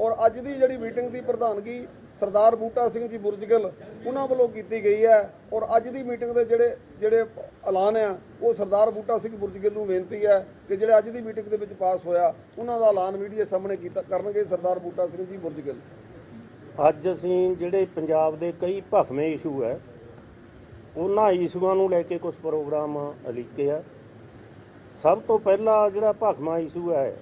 ਔਰ ਅੱਜ ਦੀ ਜਿਹੜੀ ਮੀਟਿੰਗ ਦੀ ਪ੍ਰਧਾਨਗੀ ਸਰਦਾਰ ਬੂਟਾ ਸਿੰਘ ਜੀ ਬੁਰਜਗਲ ਉਹਨਾਂ ਵੱਲੋਂ ਕੀਤੀ ਗਈ ਹੈ ਔਰ ਅੱਜ ਦੀ ਮੀਟਿੰਗ ਦੇ ਜਿਹੜੇ ਜਿਹੜੇ ਐਲਾਨ ਆ, ਉਹ ਸਰਦਾਰ ਬੂਟਾ ਸਿੰਘ ਬੁਰਜਗਲ ਨੂੰ ਬੇਨਤੀ ਹੈ ਕਿ ਜਿਹੜੇ ਅੱਜ ਦੀ ਮੀਟਿੰਗ ਦੇ ਵਿੱਚ ਪਾਸ ਹੋਇਆ, ਉਹਨਾਂ ਦਾ ਐਲਾਨ ਮੀਡੀਆ ਸਾਹਮਣੇ ਕੀਤਾ ਕਰਨਗੇ ਸਰਦਾਰ ਬੂਟਾ ਸਿੰਘ ਜੀ ਬੁਰਜਗਲ। ਅੱਜ ਅਸੀਂ ਜਿਹੜੇ ਪੰਜਾਬ ਦੇ ਕਈ ਭਖਵੇਂ ਇਸ਼ੂ ਹੈ, ਉਹਨਾਂ ਇਸ਼ੂਆਂ ਨੂੰ ਲੈ ਕੇ ਕੁਝ ਪ੍ਰੋਗਰਾਮ ਅਲੀਕੇ ਆ। ਸਭ ਤੋਂ ਪਹਿਲਾ ਜਿਹੜਾ ਭਖਵਾਂ ਇਸ਼ੂ ਹੈ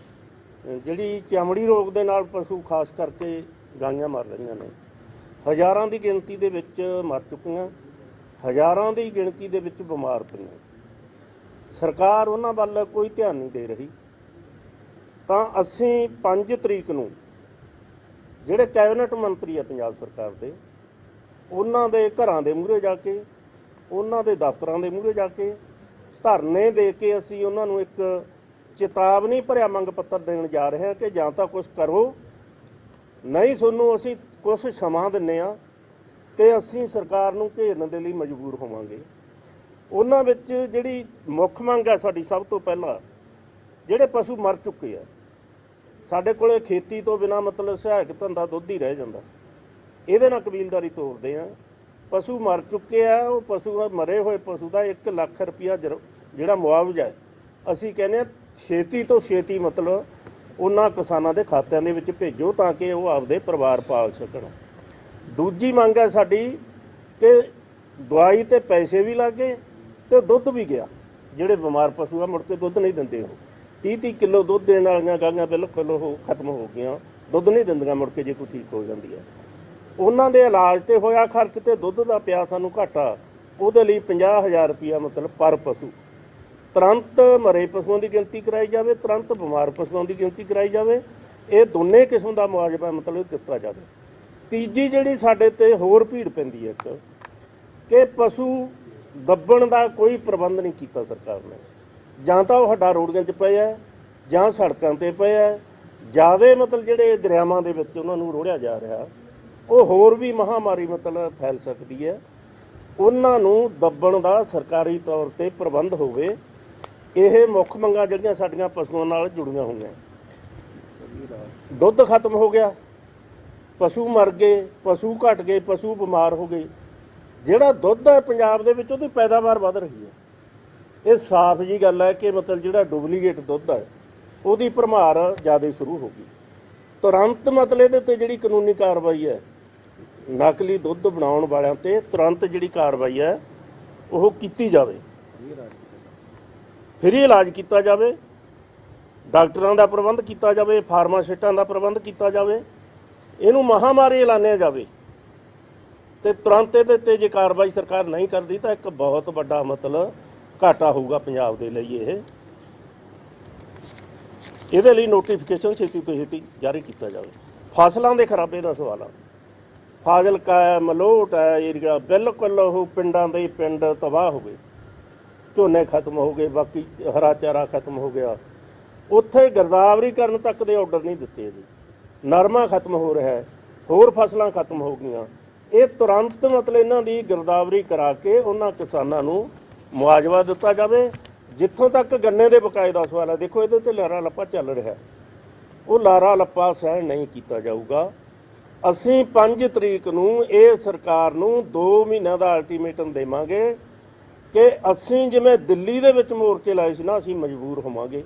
ਜਿਹੜੀ ਚਮੜੀ ਰੋਗ ਦੇ ਨਾਲ ਪਸ਼ੂ ਖਾਸ ਕਰਕੇ ਗਾਈਆਂ ਮਰ ਰਹੀਆਂ ਨੇ। ਹਜ਼ਾਰਾਂ ਦੀ ਗਿਣਤੀ ਦੇ ਵਿੱਚ ਮਰ ਚੁੱਕੀਆਂ, ਹਜ਼ਾਰਾਂ ਦੀ ਗਿਣਤੀ ਦੇ ਵਿੱਚ ਬਿਮਾਰ ਪਈਆਂ। ਸਰਕਾਰ ਉਹਨਾਂ ਵੱਲ ਕੋਈ ਧਿਆਨ ਨਹੀਂ ਦੇ ਰਹੀ। ਤਾਂ ਅਸੀਂ 5 ਤਰੀਕ ਨੂੰ ਜਿਹੜੇ ਕੈਬਨਿਟ ਮੰਤਰੀ ਆ ਪੰਜਾਬ ਸਰਕਾਰ ਦੇ, ਉਹਨਾਂ ਦੇ ਘਰਾਂ ਦੇ ਮੂਹਰੇ ਜਾ ਕੇ, ਉਹਨਾਂ ਦੇ ਦਫ਼ਤਰਾਂ ਦੇ ਮੂਹਰੇ ਜਾ ਕੇ ਧਰਨੇ ਦੇ ਕੇ ਅਸੀਂ ਉਹਨਾਂ ਨੂੰ ਇੱਕ ਚੇਤਾਵਨੀ ਭਰਿਆ ਮੰਗ ਪੱਤਰ ਦੇਣ ਜਾ ਰਿਹਾ ਕਿ ਜਾਂ ਤਾਂ ਕੁਝ ਕਰੋ। ਨਹੀਂ ਤੁਹਾਨੂੰ ਅਸੀਂ ਕੁਝ ਸਮਾਂ ਦਿੰਨੇ ਆ ਤੇ ਅਸੀਂ ਸਰਕਾਰ ਨੂੰ ਘੇਰਨ ਦੇ ਲਈ ਮਜਬੂਰ ਹੋਵਾਂਗੇ। ਉਹਨਾਂ ਵਿੱਚ ਜਿਹੜੀ ਮੁੱਖ ਮੰਗ ਹੈ ਸਾਡੀ ਸਭ ਤੋਂ ਪਹਿਲਾਂ, ਜਿਹੜੇ ਪਸ਼ੂ ਮਰ ਚੁੱਕੇ ਆ, ਸਾਡੇ ਕੋਲੇ ਖੇਤੀ ਤੋਂ ਬਿਨਾ ਮਤਲਬ ਸਹਾਇਕ ਧੰਦਾ ਦੁੱਧ ਹੀ ਰਹਿ ਜਾਂਦਾ। ਇਹਦੇ ਨਾਲ ਕਬੀਲਦਾਰੀ ਤੋਰਦੇ ਆ ਪਸ਼ੂ ਮਰ ਚੁੱਕੇ ਆ, ਉਹ ਪਸ਼ੂ ਮਰੇ ਹੋਏ ਪਸ਼ੂ ਦਾ 1 ਲੱਖ ਰੁਪਇਆ ਜਿਹੜਾ ਮੁਆਵਜ਼ਾ ਹੈ, ਅਸੀਂ ਕਹਿੰਦੇ ਆ ਛੇਤੀ ਤੋਂ ਛੇਤੀ ਮਤਲਬ ਉਹਨਾਂ ਕਿਸਾਨਾਂ ਦੇ ਖਾਤਿਆਂ ਦੇ ਵਿੱਚ ਭੇਜੋ ਤਾਂ ਕਿ ਉਹ ਆਪਦੇ ਪਰਿਵਾਰ ਪਾਲ ਸਕਣ। ਦੂਜੀ ਮੰਗ ਹੈ ਸਾਡੀ ਕਿ ਦਵਾਈ ਤੇ ਪੈਸੇ ਵੀ ਲੱਗੇ ਤੇ ਦੁੱਧ ਵੀ ਗਿਆ। ਜਿਹੜੇ ਬਿਮਾਰ ਪਸ਼ੂ ਆ ਮੁੜ ਕੇ ਦੁੱਧ ਨਹੀਂ ਦਿੰਦੇ ਉਹ। 30 30 ਕਿਲੋ ਦੁੱਧ ਦੇਣ ਵਾਲੀਆਂ ਗਾਂਆਂ ਬਿਲਕੁਲ ਉਹ ਖਤਮ ਹੋ ਗਈਆਂ। ਦੁੱਧ ਨਹੀਂ ਦਿੰਦੀਆਂ ਮੁੜ ਕੇ ਜੇ ਕੋਈ ਠੀਕ ਹੋ ਜਾਂਦੀ ਹੈ। ਉਹਨਾਂ ਦੇ ਇਲਾਜ ਤੇ ਹੋਇਆ ਖਰਚ ਤੇ ਦੁੱਧ ਦਾ ਪਿਆ ਸਾਨੂੰ ਘਾਟਾ। ਉਹਦੇ ਲਈ 50000 ਰੁਪਇਆ ਮਤਲਬ ਪਰ ਪਸ਼ੂ। ਤੁਰੰਤ ਮਰੇ ਪਸ਼ੂਆਂ ਦੀ ਗਿਣਤੀ ਕਰਾਈ ਜਾਵੇ, ਤੁਰੰਤ ਬਿਮਾਰ ਪਸ਼ੂਆਂ ਦੀ ਗਿਣਤੀ ਕਰਾਈ ਜਾਵੇ, ਇਹ ਦੋਨੇ ਕਿਸਮ ਦਾ ਮੁਆਵਜ਼ਾ ਮਤਲਬ ਦਿੱਤਾ ਜਾਵੇ। ਤੀਜੀ ਜਿਹੜੀ ਸਾਡੇ ਤੇ ਹੋਰ ਭੀੜ ਪੈਂਦੀ ਹੈ ਇੱਕ, ਕਿ ਪਸ਼ੂ ਦੱਬਣ ਦਾ ਕੋਈ ਪ੍ਰਬੰਧ ਨਹੀਂ ਕੀਤਾ ਸਰਕਾਰ ਨੇ। ਜਾਂ ਤਾਂ ਉਹ ਹੱਡਾ ਰੋਡਾਂ 'ਚ ਪਏ ਆ, ਜਾਂ ਸੜਕਾਂ ਤੇ ਪਏ ਆ ਜਿਆਦੇ ਮਤਲਬ ਜਿਹੜੇ ਦਰਿਆਵਾਂ ਦੇ ਵਿੱਚ ਉਹਨਾਂ ਨੂੰ ਰੋੜਿਆ ਜਾ ਰਿਹਾ, ਉਹ ਹੋਰ ਵੀ ਮਹਾਮਾਰੀ ਮਤਲਬ ਫੈਲ ਸਕਦੀ ਹੈ। ਉਹਨਾਂ ਨੂੰ ਦੱਬਣ ਦਾ ਸਰਕਾਰੀ ਤੌਰ ਤੇ ਪ੍ਰਬੰਧ ਹੋਵੇ ਇਹ ਮੁੱਖ ਮੰਗਾਂ ਜਿਹੜੀਆਂ ਸਾਡੀਆਂ ਪਸ਼ੂਆਂ ਨਾਲ ਜੁੜੀਆਂ ਹੋਈਆਂ। ਦੁੱਧ ਖਤਮ ਹੋ ਗਿਆ, ਪਸ਼ੂ ਮਰ ਗਏ, ਪਸ਼ੂ ਘਟ ਗਏ, ਪਸ਼ੂ ਬਿਮਾਰ ਹੋ ਗਏ। ਜਿਹੜਾ ਦੁੱਧ ਹੈ ਪੰਜਾਬ ਦੇ ਵਿੱਚ, ਉਹਦੀ ਪੈਦਾਵਾਰ ਵਧ ਰਹੀ ਹੈ। ਇਹ ਸਾਫ਼ ਜੀ ਗੱਲ ਹੈ ਕਿ ਮਤਲਬ ਜਿਹੜਾ ਡੁਪਲੀਕੇਟ ਦੁੱਧ ਹੈ, ਉਹਦੀ ਭਰਮਾਰ ਜ਼ਿਆਦਾ ਸ਼ੁਰੂ ਹੋ ਗਈ। ਤੁਰੰਤ ਮਤਲਬ ਇਹਦੇ ਤੇ ਜਿਹੜੀ ਕਾਨੂੰਨੀ ਕਾਰਵਾਈ ਹੈ, ਨਕਲੀ ਦੁੱਧ ਬਣਾਉਣ ਵਾਲਿਆਂ ਤੇ ਤੁਰੰਤ ਜਿਹੜੀ ਕਾਰਵਾਈ ਹੈ, ਉਹ ਕੀਤੀ ਜਾਵੇ। ਫ੍ਰੀ ਇਲਾਜ ਕੀਤਾ ਜਾਵੇ। ਡਾਕਟਰਾਂ ਦਾ ਪ੍ਰਬੰਧ ਕੀਤਾ ਜਾਵੇ, ਫਾਰਮਾਸਿਸਟਾਂ ਦਾ ਪ੍ਰਬੰਧ ਕੀਤਾ ਜਾਵੇ। ਇਹਨੂੰ ਮਹਾਮਾਰੀ ਐਲਾਨਿਆ ਜਾਵੇ। ਤੇ ਤੁਰੰਤ ਇਹਦੇ ਤੇ ਜੇ ਕਾਰਵਾਈ ਸਰਕਾਰ ਨਹੀਂ ਕਰਦੀ ਤਾਂ ਇੱਕ ਬਹੁਤ ਵੱਡਾ ਮਤਲਬ ਘਾਟਾ ਹੋਊਗਾ ਪੰਜਾਬ ਦੇ ਲਈ ਇਹ। ਇਹਦੇ ਲਈ ਨੋਟੀਫਿਕੇਸ਼ਨ ਛੇਤੀ ਤੋਂ ਛੇਤੀ ਜਾਰੀ ਕੀਤਾ ਜਾਵੇ। ਫਸਲਾਂ ਦੇ ਖਰਾਬੇ ਦਾ ਸਵਾਲ ਆ। ਫਾਜ਼ਿਲਕਾ ਹੈ, ਮਲੋਟ ਹੈ, ਏਰੀਆ ਬਿਲਕੁਲ ਉਹ ਪਿੰਡਾਂ ਦੇ ਪਿੰਡ ਤਬਾਹ ਹੋ ਗਏ। ਝੋਨੇ ਖਤਮ ਹੋ ਗਏ, ਬਾਕੀ ਹਰਾ ਚਾਰਾ ਖਤਮ ਹੋ ਗਿਆ। ਉੱਥੇ ਗਰਦਾਵਰੀ ਕਰਨ ਤੱਕ ਦੇ ਆਰਡਰ ਨਹੀਂ ਦਿੱਤੇ ਜੀ। ਨਰਮਾ ਖਤਮ ਹੋ ਰਿਹਾ ਹੈ, ਹੋਰ ਫਸਲਾਂ ਖਤਮ ਹੋ ਗਈਆਂ। ਇਹ ਤੁਰੰਤ ਮਤਲਬ ਇਹਨਾਂ ਦੀ ਗਰਦਾਵਰੀ ਕਰਾ ਕੇ ਉਹਨਾਂ ਕਿਸਾਨਾਂ ਨੂੰ ਮੁਆਵਜ਼ਾ ਦਿੱਤਾ ਜਾਵੇ। ਜਿੱਥੋਂ ਤੱਕ ਗੰਨੇ ਦੇ ਬਕਾਏ ਦਾ ਸਵਾਲ ਹੈ, ਦੇਖੋ ਇਹਦੇ ਤੇ ਲਾਰਾ ਲੱਪਾ ਚੱਲ ਰਿਹਾ ਉਹ ਲਾਰਾ ਲੱਪਾ ਸਹਿਣ ਨਹੀਂ ਕੀਤਾ ਜਾਊਗਾ। ਅਸੀਂ 5 ਤਰੀਕ ਨੂੰ ਇਹ ਸਰਕਾਰ ਨੂੰ 2 ਮਹੀਨਿਆਂ ਦਾ ਅਲਟੀਮੇਟਮ ਦੇਵਾਂਗੇ। ਕਿ ਅਸੀਂ ਜਿਵੇਂ ਦਿੱਲੀ ਦੇ ਵਿੱਚ ਮੋਰਚੇ ਲਾਏ ਸੀ ਨਾ ਅਸੀਂ ਮਜਬੂਰ ਹੋਵਾਂਗੇ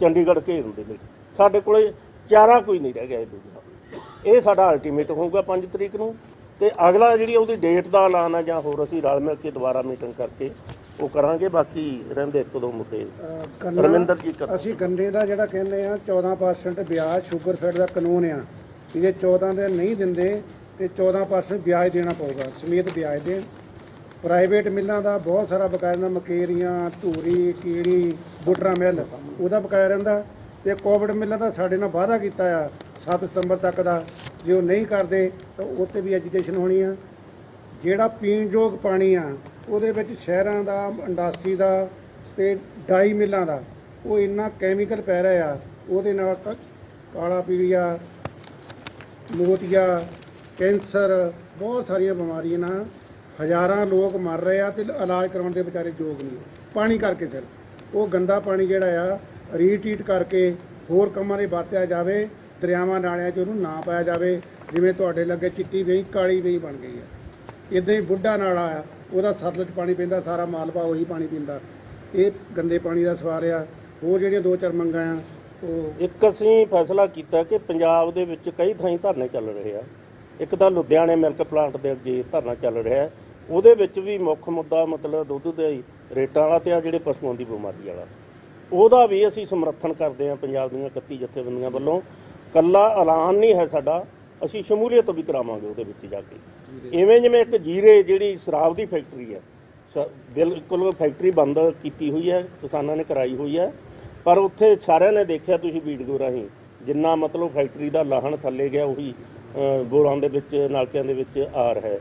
ਚੰਡੀਗੜ੍ਹ ਘੇਰਨ ਦੇ ਲਈ। ਸਾਡੇ ਕੋਲੇ ਚਾਰਾ ਕੋਈ ਨਹੀਂ ਰਹਿ ਗਿਆ ਇਹ ਦੂਜਾ ਇਹ ਸਾਡਾ ਅਲਟੀਮੇਟ ਹੋਊਗਾ 5 ਤਰੀਕ ਨੂੰ ਤੇ ਅਗਲਾ ਜਿਹੜੀ ਉਹਦੀ ਡੇਟ ਦਾ ਐਲਾਨ ਹੈ ਜਾਂ ਹੋਰ ਅਸੀਂ ਰਲ ਮਿਲ ਕੇ ਦੁਬਾਰਾ ਮੀਟਿੰਗ ਕਰਕੇ ਉਹ ਕਰਾਂਗੇ। ਬਾਕੀ ਰਹਿੰਦੇ ਇੱਕ ਦੋ ਮੁੱਦੇ। ਰਮਿੰਦਰ ਜੀ ਕਰ। ਅਸੀਂ ਗੰਨੇ ਦਾ ਜਿਹੜਾ ਕਹਿੰਦੇ ਆ 14% ਵਿਆਜ ਸ਼ੂਗਰਫੈਡ ਦਾ ਕਾਨੂੰਨ ਆ। ਜੇ 14 ਦੇ ਨਹੀਂ ਦਿੰਦੇ ਤੇ 14% ਵਿਆਜ ਦੇਣਾ ਪਊਗਾ ਸਮੇਤ ਵਿਆਜ ਦੇਣ। ਪ੍ਰਾਈਵੇਟ ਮਿੱਲਾਂ ਦਾ ਬਹੁਤ ਸਾਰਾ ਬਕਾਇਆ ਰਹਿੰਦਾ ਮਕੇਰੀਆਂ, ਧੂਰੀ, ਕੀੜੀ, ਬੁੱਟਰਾ ਮਿੱਲ, ਉਹਦਾ ਬਕਾਇਆ ਰਹਿੰਦਾ। ਤੇ ਕੋਵਿਡ ਮਿੱਲਾਂ ਦਾ ਸਾਡੇ ਨਾਲ ਵਾਅਦਾ ਕੀਤਾ ਆ 7 ਸਤੰਬਰ ਤੱਕ ਦਾ। ਜੇ ਉਹ ਨਹੀਂ ਕਰਦੇ, ਤਾਂ ਉੱਤੇ ਵੀ ਐਜੂਕੇਸ਼ਨ ਹੋਣੀ ਆ। ਜਿਹੜਾ ਪੀਣਯੋਗ ਪਾਣੀ ਆ, ਉਹਦੇ ਵਿੱਚ ਸ਼ਹਿਰਾਂ ਦਾ, ਇੰਡਸਟਰੀ ਦਾ ਤੇ ਡਾਈ ਮਿੱਲਾਂ ਦਾ, ਉਹ ਇੰਨਾ ਕੈਮੀਕਲ ਪੈ ਰਿਹਾ ਆ, ਉਹਦੇ ਨਾਲ ਕ- ਕਾਲਾ ਪੀਲੀਆ, ਮੋਤੀਆ, ਕੈਂਸਰ, ਬਹੁਤ ਸਾਰੀਆਂ ਬਿਮਾਰੀਆਂ ਨਾਲ ਹਜ਼ਾਰਾਂ ਲੋਕ ਮਰ ਰਹੇ ਆ ਤੇ ਇਲਾਜ ਕਰਾਉਣ ਦੇ ਵਿਚਾਰੇ ਯੋਗ ਨਹੀਂ। ਪਾਣੀ ਕਰਕੇ ਸਿਰਫ ਉਹ ਗੰਦਾ ਪਾਣੀ ਜਿਹੜਾ ਆ, ਰੀਟ੍ਰੀਟ ਕਰਕੇ ਹੋਰ ਕੰਮਾਂ 'ਤੇ ਵਰਤਿਆ ਜਾਵੇ, ਦਰਿਆਵਾਂ ਨਾਲਿਆਂ 'ਚ ਉਹਨੂੰ ਨਾ ਪਾਇਆ ਜਾਵੇ, ਜਿਵੇਂ ਤੁਹਾਡੇ ਲੱਗੇ ਚਿੱਟੀ ਵੇਈ, ਕਾਲੀ ਵੇਈ ਬਣ ਗਈ ਹੈ ਇਦਾਂ ਹੀ ਬੁੱਢਾ ਨਾਲਾ ਆ, ਉਹਦਾ ਸਤਲੁਜ ਪਾਣੀ ਪੈਂਦਾ, ਸਾਰਾ ਮਾਲਵਾ ਉਹੀ ਪਾਣੀ ਪੀਂਦਾ। ਇਹ ਗੰਦੇ ਪਾਣੀ ਦਾ ਸਵਾਰ ਆ। ਹੋਰ ਜਿਹੜੀਆਂ ਦੋ ਚਾਰ ਮੰਗਾਂ ਆ, ਉਹ ਇੱਕ ਅਸੀਂ ਫੈਸਲਾ ਕੀਤਾ ਕਿ ਪੰਜਾਬ ਦੇ ਵਿੱਚ ਕਈ ਥਾਈਂ ਧਰਨੇ ਚੱਲ ਰਹੇ ਆ। ਇੱਕ ਤਾਂ ਲੁਧਿਆਣੇ ਮਿਲਕ ਪਲਾਂਟ ਦੇ ਅੱਗੇ ਧਰਨਾ ਚੱਲ ਰਿਹਾ ਹੈ। ਉਹਦੇ ਵਿੱਚ ਵੀ ਮੁੱਖ ਮੁੱਦਾ ਮਤਲਬ ਦੁੱਧ ਦੇ ਰੇਟਾਂ ਵਾਲਾ ਤੇ ਆ ਜਿਹੜੇ ਪਸ਼ੂਆਂ ਦੀ ਬਿਮਾਰੀ ਵਾਲਾ। ਉਹਦਾ ਵੀ ਅਸੀਂ ਸਮਰਥਨ ਕਰਦੇ ਹਾਂ ਪੰਜਾਬ ਦੀਆਂ 31 ਜਥੇਬੰਦੀਆਂ ਵੱਲੋਂ। ਕੱਲਾ ਐਲਾਨ ਨਹੀਂ ਹੈ ਸਾਡਾ ਅਸੀਂ ਸ਼ਮੂਲੀਅਤ ਵੀ ਕਰਾਵਾਂਗੇ ਉਹਦੇ ਵਿੱਚ ਜਾ ਕੇ। ਇਵੇਂ ਜਿਵੇਂ ਇੱਕ ਜੀਰੇ ਜਿਹੜੀ ਸ਼ਰਾਬ ਦੀ ਫੈਕਟਰੀ ਹੈ ਸ- ਬਿਲਕੁਲ ਫੈਕਟਰੀ ਬੰਦ ਕੀਤੀ ਹੋਈ ਹੈ ਕਿਸਾਨਾਂ ਨੇ ਕਰਾਈ ਹੋਈ ਹੈ। ਪਰ ਉੱਥੇ ਸਾਰਿਆਂ ਨੇ ਦੇਖਿਆ ਤੁਸੀਂ ਵੀਡੀਓ ਰਾਹੀਂ ਜਿੰਨਾ ਮਤਲਬ ਫੈਕਟਰੀ ਦਾ ਲਾਹਣ ਥੱਲੇ ਗਿਆ ਉਹੀ ਅ, ਬੋਰਾਂ ਦੇ ਵਿੱਚ ਨਲਕਿਆਂ ਦੇ ਵਿੱਚ ਆ ਰਿਹਾ ਹੈ।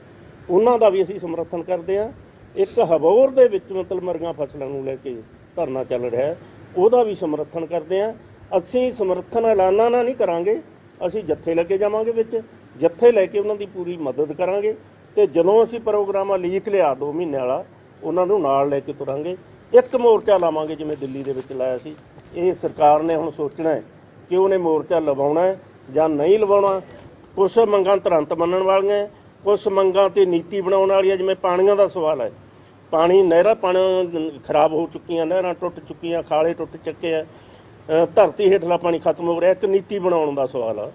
ਉਹਨਾਂ ਦਾ ਵੀ ਅਸੀਂ ਸਮਰਥਨ ਕਰਦੇ ਹਾਂ। ਇੱਕ ਹਬੌਰ ਦੇ ਵਿੱਚ ਮਤਲਬ ਮਰਗਾ ਫਸਲਾਂ ਨੂੰ ਲੈ ਕੇ ਧਰਨਾ ਚੱਲ ਰਿਹਾ ਹੈ, ਉਹਦਾ ਵੀ ਸਮਰਥਨ ਕਰਦੇ ਹਾਂ। ਅਸੀਂ ਸਮਰਥਨ ਐਲਾਨਾਂ ਨਾਲ ਨਹੀਂ ਕਰਾਂਗੇ, ਅਸੀਂ ਜੱਥੇ ਲੈ ਕੇ ਜਾਵਾਂਗੇ ਵਿੱਚ, ਜੱਥੇ ਲੈ ਕੇ ਉਹਨਾਂ ਦੀ ਪੂਰੀ ਮਦਦ ਕਰਾਂਗੇ ਤੇ ਜਦੋਂ ਅਸੀਂ ਪ੍ਰੋਗਰਾਮ ਲੀਕ ਲਿਆ 2 ਮਹੀਨੇ ਵਾਲਾ, ਉਹਨਾਂ ਨੂੰ ਨਾਲ ਲੈ ਕੇ ਤੁਰਾਂਗੇ। ਇੱਕ ਮੋਰਚਾ ਲਾਵਾਂਗੇ ਜਿਵੇਂ ਦਿੱਲੀ ਦੇ ਵਿੱਚ ਲਾਇਆ ਸੀ। ਇਹ ਸਰਕਾਰ ਨੇ ਹੁਣ ਸੋਚਣਾ ਹੈ ਕਿ ਉਹਨੇ ਮੋਰਚਾ ਲਵਾਉਣਾ ਹੈ ਜਾਂ ਨਹੀਂ ਲਵਾਉਣਾ। ਕੁਝ ਮੰਗਾਂ ਤੁਰੰਤ ਮੰਨਣ ਵਾਲੀਆਂ ਕੁਝ ਮੰਗਾਂ ਤੇ ਨੀਤੀ ਬਣਾਉਣ ਵਾਲੀ ਹੈ ਜਿਵੇਂ ਪਾਣੀਆਂ ਦਾ ਸਵਾਲ ਹੈ। ਪਾਣੀ, ਨਹਿਰਾਂ ਪਾਣ ਖਰਾਬ ਹੋ ਚੁੱਕੀਆਂ, ਨਹਿਰਾਂ ਟੁੱਟ ਚੁੱਕੀਆਂ, ਖਾਲੇ ਟੁੱਟ ਚੁੱਕੇ ਆ। ਧਰਤੀ ਹੇਠਲਾ ਪਾਣੀ ਖਤਮ ਹੋ ਰਿਹਾ, ਇੱਕ ਨੀਤੀ ਬਣਾਉਣ ਦਾ ਸਵਾਲ ਆ।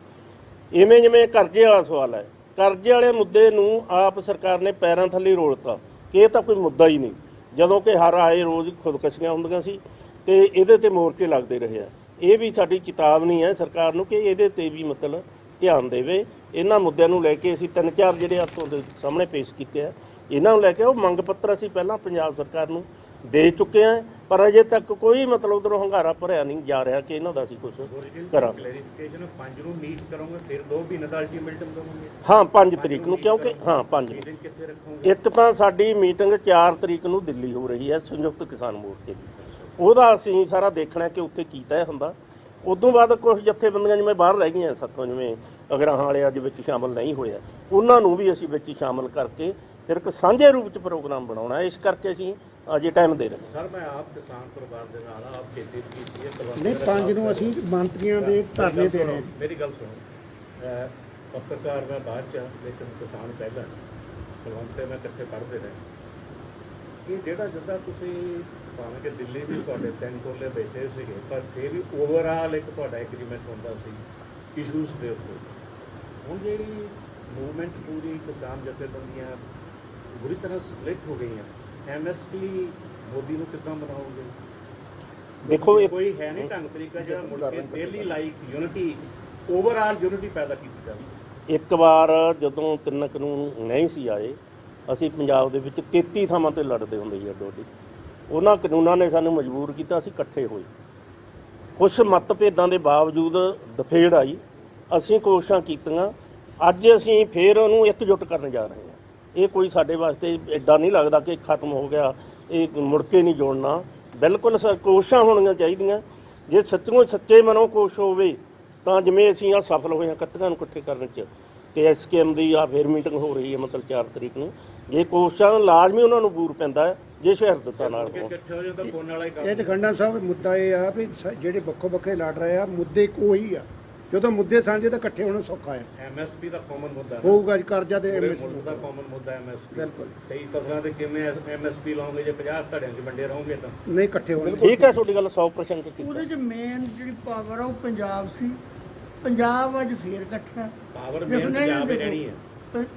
ਇਵੇਂ ਜਿਵੇਂ ਕਰਜ਼ੇ ਵਾਲਾ ਸਵਾਲ ਹੈ। ਕਰਜ਼ੇ ਵਾਲੇ ਮੁੱਦੇ ਨੂੰ ਆਪ ਸਰਕਾਰ ਨੇ ਪੈਰਾਂ ਥੱਲੇ ਰੋਲਤਾ। ਕਿ ਇਹ ਤਾਂ ਕੋਈ ਮੁੱਦਾ ਹੀ ਨਹੀਂ। ਜਦੋਂ ਕਿ ਹਰ ਆਏ ਰੋਜ਼ ਖੁਦਕਸ਼ੀਆਂ ਹੁੰਦੀਆਂ ਸੀ ਤੇ ਇਹਦੇ ਤੇ ਮੋਰਚੇ ਲੱਗਦੇ ਰਹੇ ਆ। ਇਹ ਵੀ ਸਾਡੀ ਚੇਤਾਵਨੀ ਹੈ ਸਰਕਾਰ ਨੂੰ ਕਿ ਇਹਦੇ ਤੇ ਵੀ ਮਤਲਬ ਧਿਆਨ ਦੇਵੇ ਇਹਨਾਂ ਮੁੱਦਿਆਂ ਨੂੰ ਲੈ ਕੇ ਅਸੀਂ ਤਿੰਨ ਚਾਰ ਜਿਹੜੇ ਆਪ ਤੁਹਾਡੇ ਸਾਹਮਣੇ ਪੇਸ਼ ਕੀਤੇ ਆ। ਇਹਨਾਂ ਨੂੰ ਲੈ ਕੇ ਉਹ ਮੰਗ ਪੱਤਰ ਅਸੀਂ ਪਹਿਲਾਂ ਪੰਜਾਬ ਸਰਕਾਰ ਨੂੰ ਦੇ ਚੁੱਕੇ ਆ ਪਰ ਅਜੇ ਤੱਕ ਕੋਈ ਮਤਲਬ ਉਧਰੋਂ ਹੰਗਾਰਾ ਭਰਿਆ ਨਹੀਂ ਜਾ ਰਿਹਾ ਕਿ ਇਹਨਾਂ ਦਾ ਅਸੀਂ ਕੁਝ ਕਰਾਂ ਕਲੈਰੀਫਿਕੇਸ਼ਨ 5 ਨੂੰ ਮੀਟ ਕਰੋਗੇ ਫਿਰ 2 ਮਹੀਨੇ ਦਾ ਅਲਟੀਮੇਟਮ ਦਵੋਗੇ? ਹਾਂ 5 ਤਰੀਕ ਨੂੰ ਕਿਉਂਕਿ ਹਾਂ 5 ਮੀਟਿੰਗ ਕਿੱਥੇ ਰੱਖੋਗੇ? ਇੱਕ ਤਾਂ ਸਾਡੀ ਮੀਟਿੰਗ 4 ਤਰੀਕ ਨੂੰ ਦਿੱਲੀ ਹੋ ਰਹੀ ਹੈ ਸੰਯੁਕਤ ਕਿਸਾਨ ਮੋਰਚੇ ਦੀ। ਉਹਦਾ ਅਸੀਂ ਸਾਰਾ ਦੇਖਣਾ ਕਿ ਉੱਥੇ ਕੀ ਤੈਅ ਹੁੰਦਾ। ਉਦੋਂ ਬਾਅਦ ਕੁਝ ਜਥੇਬੰਦੀਆਂ ਜਿਵੇਂ ਬਾਹਰ ਰਹਿ ਗਈਆਂ ਸਾਥੋਂ ਜਿਵੇਂ ਅਗਰਾਹਾਂ ਵਾਲੇ ਅੱਜ ਵਿੱਚ ਸ਼ਾਮਲ ਨਹੀਂ ਹੋਇਆ ਉਹਨਾਂ ਨੂੰ ਵੀ ਅਸੀਂ ਵਿੱਚ ਸ਼ਾਮਲ ਕਰਕੇ ਫਿਰ ਇੱਕ ਸਾਂਝੇ ਰੂਪ ਚ ਪ੍ਰੋਗਰਾਮ ਬਣਾਉਣਾ ਇਸ ਕਰਕੇ ਅਸੀਂ ਅਜੇ ਟਾਈਮ ਦੇ ਰਹੇ। ਸਰ ਮੈਂ ਆਪ ਕਿਸਾਨ ਪਰਿਵਾਰ ਦੇ ਨਾਲ ਆ, ਆਪ ਖੇਤੀ ਕੀਤੀ ਹੈ ਨਹੀਂ ਪੰਜ ਨੂੰ ਅਸੀਂ ਮੰਤਰੀਆਂ ਦੇ ਧਰਨੇ ਦੇ ਰਹੇ। ਮੇਰੀ ਗੱਲ ਸੁਣੋ। ਪੱਤਰਕਾਰ ਮੈਂ ਬਾਅਦ ਚ ਲੇਕਿਨ ਕਿਸਾਨ ਪਹਿਲਾਂ ਤਲਵੰਤ ਤੇ ਮੈਂ ਇਕੱਠੇ ਪੜ੍ਹਦੇ ਰਹੇ। ਇਹ ਜਿਹੜਾ ਜਿੱਦਾਂ ਤੁਸੀਂ ਭਾਵੇਂ ਕਿ ਦਿੱਲੀ ਵੀ ਤੁਹਾਡੇ ਤਿੰਨ ਕੋਲੇ ਬੈਠੇ ਸੀਗੇ ਪਰ ਫਿਰ ਵੀ ਓਵਰਆਲ ਇੱਕ ਤੁਹਾਡਾ ਐਗਰੀਮੈਂਟ ਹੁੰਦਾ ਸੀ ਇਸ਼ੂਜ਼ ਦੇ ਉੱਤੇ। ਹੁਣ ਜਿਹੜੀ ਮੂਵਮੈਂਟ ਪੂਰੀ ਕਿਸਾਨ ਜਥੇਬੰਦੀਆਂ ਬੁਰੀ ਤਰ੍ਹਾਂ ਸਪਲਿਟ ਹੋ ਗਈਆਂ ਐਮਐਸਪੀ ਮੋਦੀ ਨੂੰ ਕਿੱਦਾਂ ਬਣਾਓਗੇ? ਦੇਖੋ ਇਹ ਕੋਈ ਹੈ ਨਹੀਂ ਢੰਗ ਤਰੀਕਾ ਜਿਹੜਾ ਮੁੜ ਕੇ daily like unity overall unity ਪੈਦਾ ਕੀਤੀ ਜਾ ਸਕੇ ਇੱਕ ਵਾਰ ਜਦੋਂ ਤਿੰਨ ਕਾਨੂੰਨ ਨਹੀਂ ਸੀ ਆਏ ਅਸੀਂ ਪੰਜਾਬ ਦੇ ਵਿੱਚ 33 ਥਾਵਾਂ ਤੇ ਲੜਦੇ ਹੁੰਦੇ ਸੀ ਅੱਡੋ ਅੱਡੀ। ਉਹਨਾਂ ਕਾਨੂੰਨਾਂ ਨੇ ਸਾਨੂੰ ਮਜਬੂਰ ਕੀਤਾ ਅਸੀਂ ਇਕੱਠੇ ਹੋਏ। ਕੁਝ ਮਤਭੇਦਾਂ ਦੇ ਬਾਵਜੂਦ ਦਫੇੜ ਆਈ। ਅਸੀਂ ਕੋਸ਼ਿਸ਼ਾਂ ਕੀਤੀਆਂ ਅੱਜ ਅਸੀਂ ਫੇਰ ਉਹਨੂੰ ਇਕਜੁੱਟ ਕਰਨ ਜਾ ਰਹੇ ਹਾਂ। ਇਹ ਕੋਈ ਸਾਡੇ ਵਾਸਤੇ ਐਡਾ ਨਹੀਂ ਲੱਗਦਾ ਕਿ ਖਤਮ ਹੋ ਗਿਆ। ਇਹ ਮੁੜ ਕੇ ਨਹੀਂ ਜੋੜਨਾ। ਬਿਲਕੁਲ ਸਰ ਕੋਸ਼ਿਸ਼ਾਂ ਹੋਣੀਆਂ ਚਾਹੀਦੀਆਂ। ਜੇ ਸੱਚੋਂ ਸੱਚੇ ਮਨੋਂ ਕੋਸ਼ ਹੋਵੇ ਤਾਂ ਜਿਵੇਂ ਅਸੀਂ ਆ ਸਫਲ ਹੋਏ ਹਾਂ ਇਕੱਠਿਆਂ ਨੂੰ ਇਕੱਠੇ ਕਰਨ ਚ ਤੇ ਐਸਕੇਐਮ ਦੀ ਆ ਫੇਰ ਮੀਟਿੰਗ ਹੋ ਰਹੀ ਹੈ ਮਤਲਬ 4 ਤਰੀਕ ਨੂੰ। ਇਹ ਕੋਸ਼ਿਸ਼ਾਂ ਲਾਜ਼ਮੀ ਉਹਨਾਂ ਨੂੰ ਬੂਰ ਪੈਂਦਾ ਹੈ ਜੇ ਸ਼ਹਿਰਦਤਾ ਨਾਲ ਹੋ ਇਹ ਜਖੰਡਾ ਸਾਹਿਬ ਮੁੱਦਾ ਇਹ ਆ ਵੀ ਜਿਹੜੇ ਵੱਖੋ ਵੱਖਰੇ ਲੜ ਰਹੇ ਆ ਮੁੱਦੇ ਇੱਕੋ ਹੀ ਆ। ਜਦੋਂ ਮੁੱਦੇ ਸਾਂਝੇ ਤਾਂ ਇਕੱਠੇ ਹੋਣਾ ਸੌਖਾ ਆ ਐਮਐਸਪੀ ਦਾ ਕਾਮਨ ਮੁੱਦਾ ਹੈ ਹੋਊਗਾ ਜੀ ਕਰਜ਼ਾ ਤੇ ਮੁਲਕ ਦਾ ਕਾਮਨ ਮੁੱਦਾ ਐਮਐਸਪੀ ਬਿਲਕੁਲ। ਕਈ ਫਸਲਾਂ ਤੇ ਕਿਵੇਂ ਐਮਐਸਪੀ ਲਾਉਂਗੇ ਜੇ 50 ਧੜਿਆਂ 'ਚ ਵੰਡੇ ਰਹੋਗੇ ਤਾਂ? ਨਹੀਂ ਇਕੱਠੇ ਹੋਣਗੇ ਠੀਕ ਹੈ ਤੁਹਾਡੀ ਗੱਲ 100% ਠੀਕ ਹੈ। ਉਹਦੇ ਚ ਮੇਨ ਜਿਹੜੀ ਪਾਵਰ ਆ ਉਹ ਪੰਜਾਬ ਸੀ। ਪੰਜਾਬ ਅੱਜ ਫੇਰ ਇਕੱਠਾ। ਪਾਵਰ ਮੇਨ ਪੰਜਾਬ ਹੀ ਰਹਿਣੀ ਹੈ।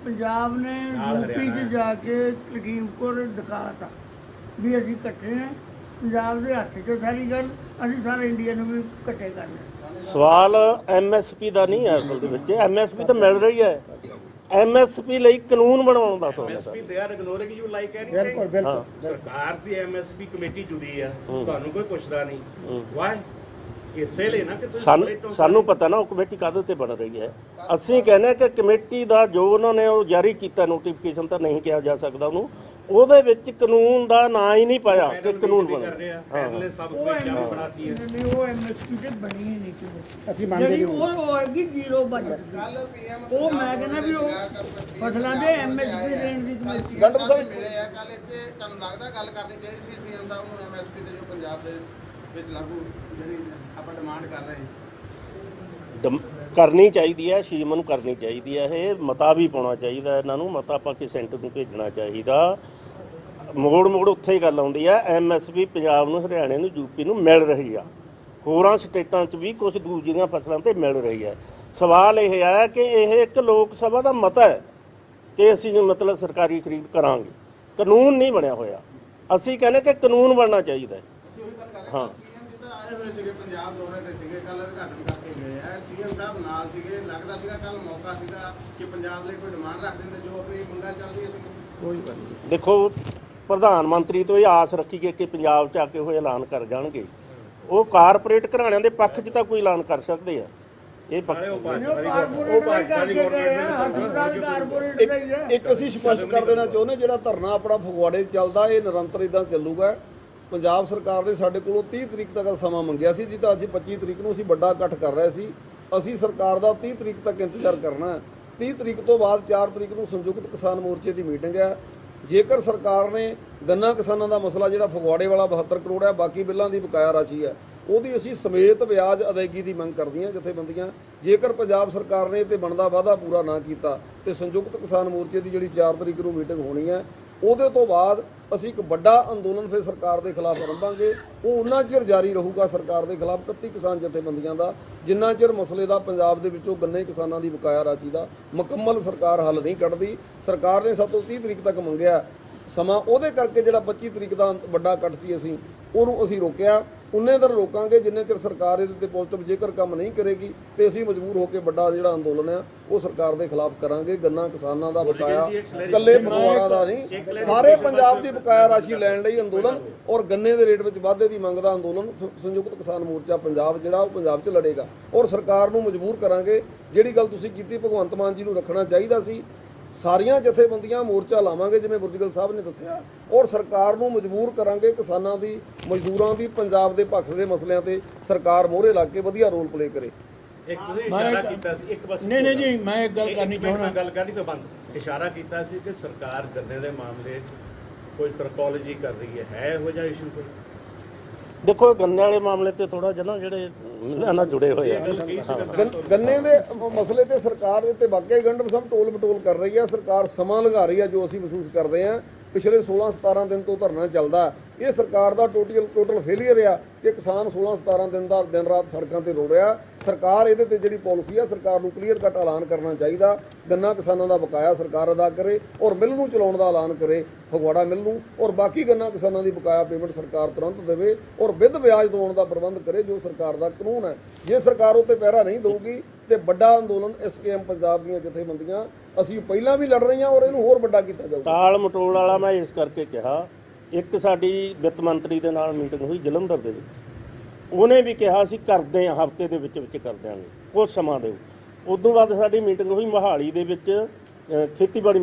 ਪੰਜਾਬ ਨੇ ਯੂਪੀ 'ਚ ਜਾ ਕੇ ਲਖੀਮਪੁਰ ਦਿਖਾਤਾ ਵੀ ਅਸੀਂ ਇਕੱਠੇ ਹਾਂ। ਪੰਜਾਬ ਦੇ ਹੱਥ 'ਚ ਸਾਰੀ ਗੱਲ। ਅਸੀਂ ਸਾਰੇ ਇੰਡੀਆ ਨੂੰ ਵੀ ਇਕੱਠੇ ਕਰਨਾ ਸਵਾਲ ਐਮਐਸਪੀ ਦਾ ਨਹੀਂ ਹੈ ਅਸਲ ਦੇ ਵਿੱਚ। ਐਮਐਸਪੀ ਤਾਂ ਮਿਲ ਰਹੀ ਹੈ। ਐਮਐਸਪੀ ਲਈ ਕਾਨੂੰਨ ਬਣਾਉਣ ਦਾ ਸਵਾਲ ਹੈ। MSP they are ignoring you like ਬਿਲਕੁਲ ਐਨੀਥਿੰਗ ਬਿਲਕੁਲ ਸਰਕਾਰ ਦੀ ਐਮਐਸਪੀ ਕਮੇਟੀ ਜੁੜੀ ਆ। ਤੁਹਾਨੂੰ ਕੋਈ ਪੁੱਛਦਾ ਨਹੀਂ। ਵਾਈ ਲਈ ਨਾ ਕਿ ਸਾਨੂੰ ਸਾਨੂੰ ਪਤਾ ਨਾ ਉਹ ਕਮੇਟੀ ਕਾਹਦੇ ਤੇ ਬਣ ਰਹੀ ਹੈ। ਅਸੀਂ ਕਹਿੰਦੇ ਕਿ ਕਮੇਟੀ ਦਾ ਜੋ ਉਹਨਾਂ ਨੇ ਉਹ ਜਾਰੀ ਕੀਤਾ ਨੋਟੀਫਿਕੇਸ਼ਨ ਤਾਂ ਨਹੀਂ ਕਿਹਾ ਜਾ ਸਕਦਾ ਉਹਨੂੰ। ਉਹਦੇ ਵਿੱਚ ਕਾਨੂੰਨ ਦਾ ਨਾਂ ਹੀ ਨਹੀਂ ਪਾਇਆ ਕਿ ਕਾਨੂੰਨ ਬਣੇ। ਰਹੇ ਨੇ ਸਭ ਉਹ ਕਮੇਟੀਆਂ ਬਣਾਤੀ ਹੈ। ਨਹੀਂ ਉਹ ਐਮਐਸਪੀ ਤੇ ਬਣੀ ਹੀ ਨਹੀਂ ਕਿਤੇ ਅਸੀਂ ਮੰਨਦੇ ਜਿਹੜੀ ਉਹ ਹੈਗੀ ਜ਼ੀਰੋ ਬਜਟ ਉਹ ਮੈਂ ਕਹਿੰਦਾ ਵੀ ਉਹ ਫਸਲਾਂ ਦੇ ਐਮਐਸਪੀ ਦੇਣ ਦੀ ਕਮੇਟੀ ਕੱਲ੍ਹ ਸਾਹਿਬ ਮਿਲੇ ਆ ਕੱਲ ਇੱਥੇ ਤੁਹਾਨੂੰ ਲੱਗਦਾ ਗੱਲ ਕਰਨੀ ਚਾਹੀਦੀ ਸੀ ਸੀਐਮ ਸਾਹਿਬ ਨੂੰ ਐਮਐਸਪੀ ਤੇ ਜੋ ਪੰਜਾਬ ਦੇ ਵਿੱਚ ਲਾਗੂ ਜਿਹੜੀ ਆਪਾਂ ਡਿਮਾਂਡ ਕਰ ਰਹੇ ਹਾਂ। ਡਮ- ਕਰਨੀ ਚਾਹੀਦੀ ਹੈ ਸ਼ੀਮ ਨੂੰ ਕਰਨੀ ਚਾਹੀਦੀ ਹੈ ਇਹ ਮਤਾ ਵੀ ਪਾਉਣਾ ਚਾਹੀਦਾ ਇਹਨਾਂ ਨੂੰ ਮਤਾ ਪਾ ਕੇ ਸੈਂਟਰ ਨੂੰ ਭੇਜਣਾ ਚਾਹੀਦਾ। ਮੋੜ ਮੋੜ ਉੱਥੇ ਹੀ ਗੱਲ ਆਉਂਦੀ ਹੈ ਐਮਐਸਪੀ ਪੰਜਾਬ ਨੂੰ ਹਰਿਆਣੇ ਨੂੰ ਯੂਪੀ ਨੂੰ ਮਿਲ ਰਹੀ ਆ। ਹੋਰਾਂ ਸਟੇਟਾਂ 'ਚ ਵੀ ਕੁਝ ਦੂਜੀਆਂ ਫਸਲਾਂ ਤੇ ਮਿਲ ਰਹੀ ਹੈ। ਸਵਾਲ ਇਹ ਹੈ ਕਿ ਇਹ ਇੱਕ ਲੋਕ ਸਭਾ ਦਾ ਮਤਾ ਹੈ ਕਿ ਅਸੀਂ ਮਤਲਬ ਸਰਕਾਰੀ ਖਰੀਦ ਕਰਾਂਗੇ। ਕਾਨੂੰਨ ਨਹੀਂ ਬਣਿਆ ਹੋਇਆ। ਅਸੀਂ ਕਹਿੰਦੇ ਕਿ ਕਾਨੂੰਨ ਬਣਨਾ ਚਾਹੀਦਾ ਹੈ। ਆਏ ਹੋਏ ਸੀਗੇ ਪੰਜਾਬ ਦੌਰੇ ਤੇ ਸੀਗੇ ਕੱਲ ਉਦਘਾਟਨ ਕਰਕੇ ਗਏ ਆ। ਸੀਐਮ ਸਾਹਿਬ ਨਾਲ ਸੀਗੇ ਲੱਗਦਾ ਸੀਗਾ ਕੱਲ ਮੌਕਾ ਸੀਗਾ ਕਿ ਪੰਜਾਬ ਲਈ ਕੋਈ ਡਿਮਾਂਡ ਰੱਖ ਦਿੰਦੇ ਜੋ ਵੀ ਮੰਗਾਂ ਚੱਲਦੀਆਂ ਸੀ ਦੇਖੋ ਪ੍ਰਧਾਨ ਮੰਤਰੀ ਤੋਂ ਇਹ ਆਸ ਰੱਖੀ ਗਈ ਕਿ ਪੰਜਾਬ 'ਚ ਆ ਕੇ ਉਹ ਐਲਾਨ ਕਰ ਜਾਣਗੇ। ਉਹ ਕਾਰਪੋਰੇਟ ਘਰਾਣਿਆਂ ਦੇ ਪੱਖ 'ਚ ਤਾਂ ਕੋਈ ਐਲਾਨ ਕਰ ਸਕਦੇ ਆ। ਇਹ ਪੱਖ ਇੱਕ ਅਸੀਂ ਸਪਸ਼ਟ ਕਰ ਦੇਣਾ ਚਾਹੁੰਦੇ ਜਿਹੜਾ ਧਰਨਾ ਆਪਣਾ ਫਗਵਾੜੇ ਚੱਲਦਾ ਇਹ ਨਿਰੰਤਰ ਇਦਾਂ ਚੱਲੂਗਾ। ਪੰਜਾਬ ਸਰਕਾਰ ਨੇ ਸਾਡੇ ਕੋਲੋਂ 30 ਤਰੀਕ ਤੱਕ ਦਾ ਸਮਾਂ ਮੰਗਿਆ ਸੀ, ਜਿੱਦਾਂ ਅਸੀਂ 25 ਤਰੀਕ ਨੂੰ ਅਸੀਂ ਵੱਡਾ ਇਕੱਠ ਕਰ ਰਹੇ ਸੀ, ਅਸੀਂ ਸਰਕਾਰ ਦਾ 30 ਤਰੀਕ ਤੱਕ ਇੰਤਜ਼ਾਰ ਕਰਨਾ ਹੈ। 30 ਤਰੀਕ ਤੋਂ ਬਾਅਦ 4 ਤਰੀਕ ਨੂੰ ਸੰਯੁਕਤ ਕਿਸਾਨ ਮੋਰਚੇ ਦੀ ਮੀਟਿੰਗ ਹੈ। ਜੇਕਰ ਸਰਕਾਰ ਨੇ ਗੰਨਾ ਕਿਸਾਨਾਂ ਦਾ ਮਸਲਾ ਜਿਹੜਾ ਫਗਵਾੜੇ ਵਾਲਾ 72 ਕਰੋੜ ਹੈ, ਬਾਕੀ ਬਿੱਲਾਂ ਦੀ ਬਕਾਇਆ ਰਾਸ਼ੀ ਹੈ, ਉਹਦੀ ਅਸੀਂ ਸਮੇਤ ਵਿਆਜ ਅਦਾਇਗੀ ਦੀ ਮੰਗ ਕਰਦੀਆਂ ਜਥੇਬੰਦੀਆਂ। ਜੇਕਰ ਪੰਜਾਬ ਸਰਕਾਰ ਨੇ ਤੇ ਬਣਦਾ ਵਾਅਦਾ ਪੂਰਾ ਨਾ ਕੀਤਾ ਤੇ ਸੰਯੁਕਤ ਕਿਸਾਨ ਮੋਰਚੇ ਦੀ ਜਿਹੜੀ 4 ਤਰੀਕ ਨੂੰ ਮੀਟਿੰਗ ਹੋਣੀ ਹੈ ਉਹਦੇ ਤੋਂ ਬਾਅਦ ਅਸੀਂ ਇੱਕ ਵੱਡਾ ਅੰਦੋਲਨ ਫਿਰ ਸਰਕਾਰ ਦੇ ਖਿਲਾਫ ਰੰਭਾਂਗੇ। ਉਹ ਉਹਨਾਂ ਚਿਰ ਜਾਰੀ ਰਹੂਗਾ ਸਰਕਾਰ ਦੇ ਖਿਲਾਫ 31 ਕਿਸਾਨ ਜਥੇਬੰਦੀਆਂ ਦਾ, ਜਿੰਨਾ ਚਿਰ ਮਸਲੇ ਦਾ ਪੰਜਾਬ ਦੇ ਵਿੱਚੋਂ ਗੰਨੇ ਕਿਸਾਨਾਂ ਦੀ ਬਕਾਇਆ ਰਾਸ਼ੀ ਦਾ ਮੁਕੰਮਲ ਸਰਕਾਰ ਹੱਲ ਨਹੀਂ ਕੱਢਦੀ, ਸਰਕਾਰ ਨੇ ਸਾਤੋਂ 30 ਤਰੀਕ ਤੱਕ ਮੰਗਿਆ। ਸਮਾਂ ਉਹਦੇ ਕਰਕੇ ਜਿਹੜਾ 25 ਤਰੀਕ ਦਾ ਵੱਡਾ ਕੱਟ ਸੀ ਅਸੀਂ, ਉਹਨੂੰ ਅਸੀਂ ਰੋਕਿਆ। ਉਨੇ ਦਰ ਰੋਕਾਂਗੇ ਜਿੰਨੇ ਚਿਰ ਸਰਕਾਰ ਇਹਦੇ ਤੇ ਪੋਜ਼ਿਟਿਵ ਜੇਕਰ ਕੰਮ ਨਹੀਂ ਕਰੇਗੀ ਤੇ ਅਸੀਂ ਮਜਬੂਰ ਹੋ ਕੇ ਵੱਡਾ ਜਿਹੜਾ ਅੰਦੋਲਨ ਆ ਉਹ ਸਰਕਾਰ ਦੇ ਖਿਲਾਫ ਕਰਾਂਗੇ ਗੰਨਾ ਕਿਸਾਨਾਂ ਦਾ ਬਕਾਇਆ ਇਕੱਲੇ ਪਰਿਵਾਰਾਂ ਦਾ ਨਹੀਂ ਸਾਰੇ ਪੰਜਾਬ ਦੀ ਬਕਾਇਆ ਰਾਸ਼ੀ ਲੈਣ ਲਈ ਅੰਦੋਲਨ ਔਰ ਗੰਨੇ ਦੇ ਰੇਟ ਵਿੱਚ ਵਾਧੇ ਦੀ ਮੰਗ ਦਾ ਅੰਦੋਲਨ ਸੰਯੁਕਤ ਕਿਸਾਨ ਮੋਰਚਾ ਪੰਜਾਬ ਜਿਹੜਾ ਉਹ ਪੰਜਾਬ 'ਚ ਲੜੇਗਾ। ਔਰ ਸਰਕਾਰ ਨੂੰ ਮਜਬੂਰ ਕਰਾਂਗੇ ਜਿਹੜੀ ਗੱਲ ਤੁਸੀਂ ਕੀਤੀ ਭਗਵੰਤ ਮਾਨ ਜੀ ਨੂੰ ਰੱਖਣਾ ਚਾਹੀਦਾ ਸੀ ਸਾਰੀਆਂ ਜਥੇਬੰਦੀਆਂ ਮੋਰਚਾ ਲਾਵਾਂਗੇ ਜਿਵੇਂ ਬੁਰਜਗਲ ਸਾਹਿਬ ਨੇ ਦੱਸਿਆ ਔਰ ਸਰਕਾਰ ਨੂੰ ਮਜਬੂਰ ਕਰਾਂਗੇ ਕਿਸਾਨਾਂ ਦੀ ਮਜ਼ਦੂਰਾਂ ਦੀ ਪੰਜਾਬ ਦੇ ਪੱਖ ਦੇ ਮਸਲਿਆਂ ਤੇ ਸਰਕਾਰ ਮੋਹਰੇ ਲੱਗ ਕੇ ਵਧੀਆ ਰੋਲ ਪਲੇ ਕਰੇ। ਇੱਕ ਤੁਸੀਂ ਇਸ਼ਾਰਾ ਕੀਤਾ ਸੀ ਇੱਕ ਬਸ ਨਹੀਂ ਨਹੀਂ ਜੀ ਮੈਂ ਇੱਕ ਗੱਲ ਕਰਨੀ ਚਾਹੁੰਦਾ। ਚਾਹੁੰਦਾ ਗੱਲ ਕਰਨੀ ਤੋਂ ਬੰਦ। ਇਸ਼ਾਰਾ ਕੀਤਾ ਸੀ ਕਿ ਸਰਕਾਰ ਗੰਨੇ ਦੇ ਮਾਮਲੇ 'ਚ ਕੋਈ ਪ੍ਰਕੋਲੋਜੀ ਕਰ ਰਹੀ ਹੈ ਹੈ ਇਹੋ ਜਿਹਾ ਇਸ਼ੂ ਕੋਈ? ਦੇਖੋ ਗੰਨੇ ਵਾਲੇ ਮਾਮਲੇ ਤੇ ਥੋੜਾ ਜਿਹਾ ਨਾ ਜਿਹੜੇ ਮਿਲਾਂ ਨਾਲ ਜੁੜੇ ਹੋਏ ਆ। ਗੰਨ- ਗੰਨੇ ਦੇ ਮਸਲੇ ਤੇ ਸਰਕਾਰ ਦੇ ਤੇ ਵਾਕਿਆ ਹੀ ਗੰਢਮ ਸਭ ਟੋਲ ਬਟੋਲ ਕਰ ਰਹੀ ਹੈ ਸਰਕਾਰ ਸਮਾਂ ਲਗਾ ਰਹੀ ਹੈ ਜੋ ਅਸੀਂ ਮਹਿਸੂਸ ਕਰਦੇ ਹਾਂ ਪਿਛਲੇ 16 17 ਦਿਨ ਤੋਂ ਧਰਨਾ ਚੱਲਦਾ। ਇਹ ਸਰਕਾਰ ਦਾ ਟੋਟਲ ਟੋਟਲ ਫੇਲਿਅਰ ਆ ਕਿ ਕਿਸਾਨ 16 17 ਦਿਨ ਦਾ ਦਿਨ ਰਾਤ ਸੜਕਾਂ ਤੇ ਰੋ ਰਿਹਾ। ਸਰਕਾਰ ਇਹਦੇ ਤੇ ਜਿਹੜੀ ਪਾਲਿਸੀ ਆ, ਸਰਕਾਰ ਨੂੰ ਕਲੀਅਰ ਕੱਟ ਐਲਾਨ ਕਰਨਾ ਚਾਹੀਦਾ। ਗੰਨਾ ਕਿਸਾਨਾਂ ਦਾ ਬਕਾਇਆ ਸਰਕਾਰ ਅਦਾ ਕਰੇ ਔਰ ਮਿਲ ਨੂੰ ਚਲਾਉਣ ਦਾ ਐਲਾਨ ਕਰੇ, ਫਗਵਾੜਾ ਮਿਲ ਨੂੰ, ਔਰ ਬਾਕੀ ਗੰਨਾ ਕਿਸਾਨਾਂ ਦੀ ਬਕਾਇਆ ਪੇਮੈਂਟ ਸਰਕਾਰ ਤੁਰੰਤ ਦੇਵੇ ਔਰ ਵਿਦ ਵਿਆਜ ਦਿਵਾਉਣ ਦਾ ਪ੍ਰਬੰਧ ਕਰੇ, ਜੋ ਸਰਕਾਰ ਦਾ ਕਾਨੂੰਨ ਹੈ। ਜੇ ਸਰਕਾਰ ਉੱਤੇ ਪਹਿਰਾ ਨਹੀਂ ਦੇਊਗੀ ਤੇ ਵੱਡਾ ਅੰਦੋਲਨ ਐਸਕੇਐਮ ਪੰਜਾਬ ਦੀਆਂ ਜਥੇਬੰਦੀਆਂ, ਅਸੀਂ ਪਹਿਲਾਂ ਵੀ ਲੜ ਰਹੀਆਂ ਔਰ ਇਹਨੂੰ ਹੋਰ ਵੱਡਾ ਕੀਤਾ ਜਾਊਗਾ। ਟਾਲ ਮਟੋਲ ਵਾਲਾ ਮੈਂ ਇਸ ਕਰਕੇ ਕਿਹਾ, ਇੱਕ ਸਾਡੀ ਵਿੱਤ ਮੰਤਰੀ ਦੇ ਨਾਲ ਮੀਟਿੰਗ ਹੋਈ ਜਲੰਧਰ ਦੇ ਵਿੱਚ। ਉਹਨੇ ਵੀ ਕਿਹਾ ਸੀ, ਕਰਦੇ ਆ, ਹਫ਼ਤੇ ਦੇ ਵਿੱਚ ਵਿੱਚ ਕਰ ਦਿਆਂਗੇ। ਕੁਝ ਸਮਾਂ ਦਿਓ। ਉਦੋਂ ਬਾਅਦ ਸਾਡੀ ਮੀਟਿੰਗ ਹੋਈ ਮੋਹਾਲੀ ਦੇ ਵਿੱਚ ਖੇਤੀਬਾੜੀ